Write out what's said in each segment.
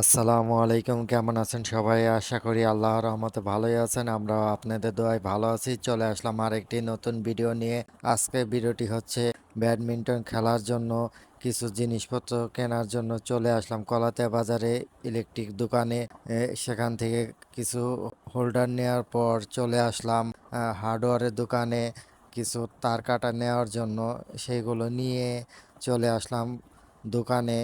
আসসালামু আলাইকুম, কেমন আছেন সবাই? আশা করি আল্লাহর রহমতে ভালোই আছেন। আমরা আপনাদের দোয়ায় ভালো আছি। চলে আসলাম আরেকটি নতুন ভিডিও নিয়ে। আজকে ভিডিওটি হচ্ছে ব্যাডমিন্টন খেলার জন্য কিছু জিনিসপত্র কেনার জন্য চলে আসলাম কলাতে বাজারে ইলেকট্রিক দোকানে। সেখান থেকে কিছু হোল্ডার নেওয়ার পর চলে আসলাম হার্ডওয়্যারের দোকানে। কিছু তার কাটা নেওয়ার জন্য সেইগুলো নিয়ে চলে আসলাম। দোকানে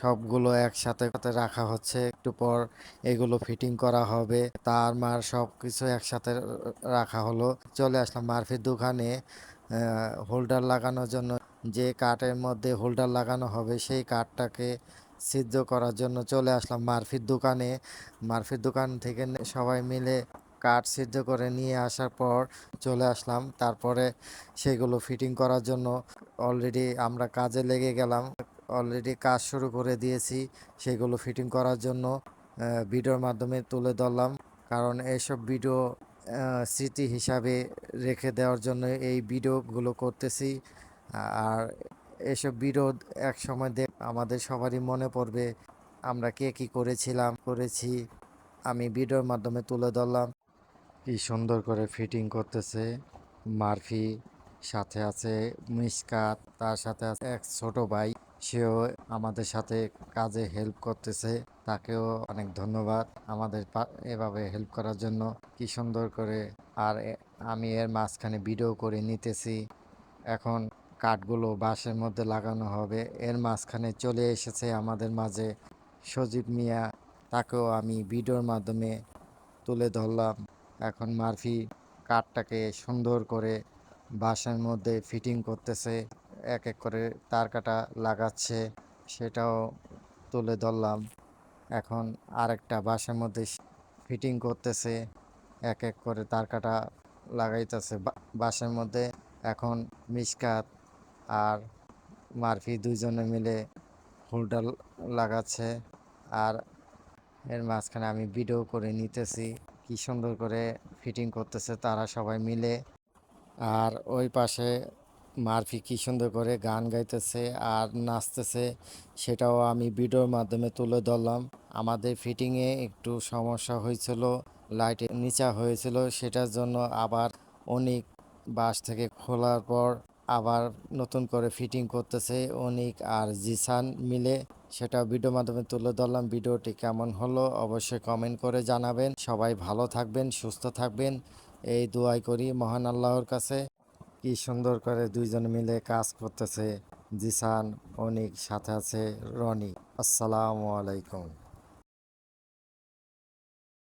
সবগুলো একসাথে সাথে রাখা হচ্ছে। একটু পর এগুলো ফিটিং করা হবে। তার মার সব কিছু একসাথে রাখা হলো। চলে আসলাম মারফির দোকানে। হোল্ডার লাগানোর জন্য যে কাঠের মধ্যে হোল্ডার লাগানো হবে সেই কাঠটাকে সিদ্ধ করার জন্য চলে আসলাম মারফির দোকানে। মারফির দোকান থেকে সবাই মিলে কাঠ সিদ্ধ করে নিয়ে আসার পর চলে আসলাম। তারপরে সেগুলো ফিটিং করার জন্য অলরেডি আমরা কাজে লেগে গেলাম। অলরেডি কাজ শুরু করে দিয়েছি, সেগুলো ফিটিং করার জন্য ভিডিওর মাধ্যমে তুলে ধরলাম। কারণ এইসব ভিডিও স্মৃতি হিসাবে রেখে দেওয়ার জন্য এই ভিডিওগুলো করতেছি। আর এসব ভিডিও এক সময় দেখ আমাদের সবারই মনে পড়বে, আমরা কে কি করেছিলাম, করেছি। আমি ভিডিওর মাধ্যমে তুলে ধরলাম। কি সুন্দর করে ফিটিং করতেছে মারফি, সাথে আছে মিসকাত, তার সাথে আছে এক ছোট ভাই। সেও আমাদের সাথে কাজে হেল্প করতেছে। তাকেও অনেক ধন্যবাদ আমাদের এভাবে হেল্প করার জন্য। কি সুন্দর করে আর আমি এর মাঝখানে ভিডিও করে নিতেছি। এখন কাঠগুলো বাঁশের মধ্যে লাগানো হবে। এর মাঝখানে চলে এসেছে আমাদের মাঝে সজীব মিয়া। তাকেও আমি ভিডিওর মাধ্যমে তুলে ধরলাম। এখন মারফি কাঠটাকে সুন্দর করে বাঁশের মধ্যে ফিটিং করতেছে। এক এক করে তার কাটা লাগাচ্ছে, সেটাও তুলে ধরলাম। এখন আরেকটা বাঁশের মধ্যে ফিটিং করতেছে এক এক করে তার কাটা লাগাইতেছে বাঁশের মধ্যে। এখন মিসকাত আর মারফি দুইজনে মিলে হোল্ডার লাগাচ্ছে আর এর মাঝখানে আমি ভিডিও করে নিতেছি কি সুন্দর করে ফিটিং করতেছে তারা সবাই মিলে। আর ওই পাশে মারফি কি সুন্দর করে গান গাইতেছে আর নাচতেছে, সেটাও আমি ভিডিওর মাধ্যমে তুলে ধরলাম। আমাদের ফিটিংয়ে একটু সমস্যা হয়েছিল লাইটের নিচা হয়েছিল, সেটার জন্য আবার অনেক বাস থেকে খোলার পর আবার নতুন করে ফিটিং করতেছে অনিক আর জিসান মিলে। সেটা ভিডিও মাধ্যমে তুলে ধরলাম, ভিডিওটি কেমন হলো অবশ্যই কমেন্ট করে জানাবেন। সবাই ভালো থাকবেন, সুস্থ থাকবেন, এই দোয়াই করি মহান আল্লাহর কাছে। কি সুন্দর করে দুইজন মিলে কাজ করতেছে। জিসান অনিক সাথে আছে রনি। আসসালামু আলাইকুম।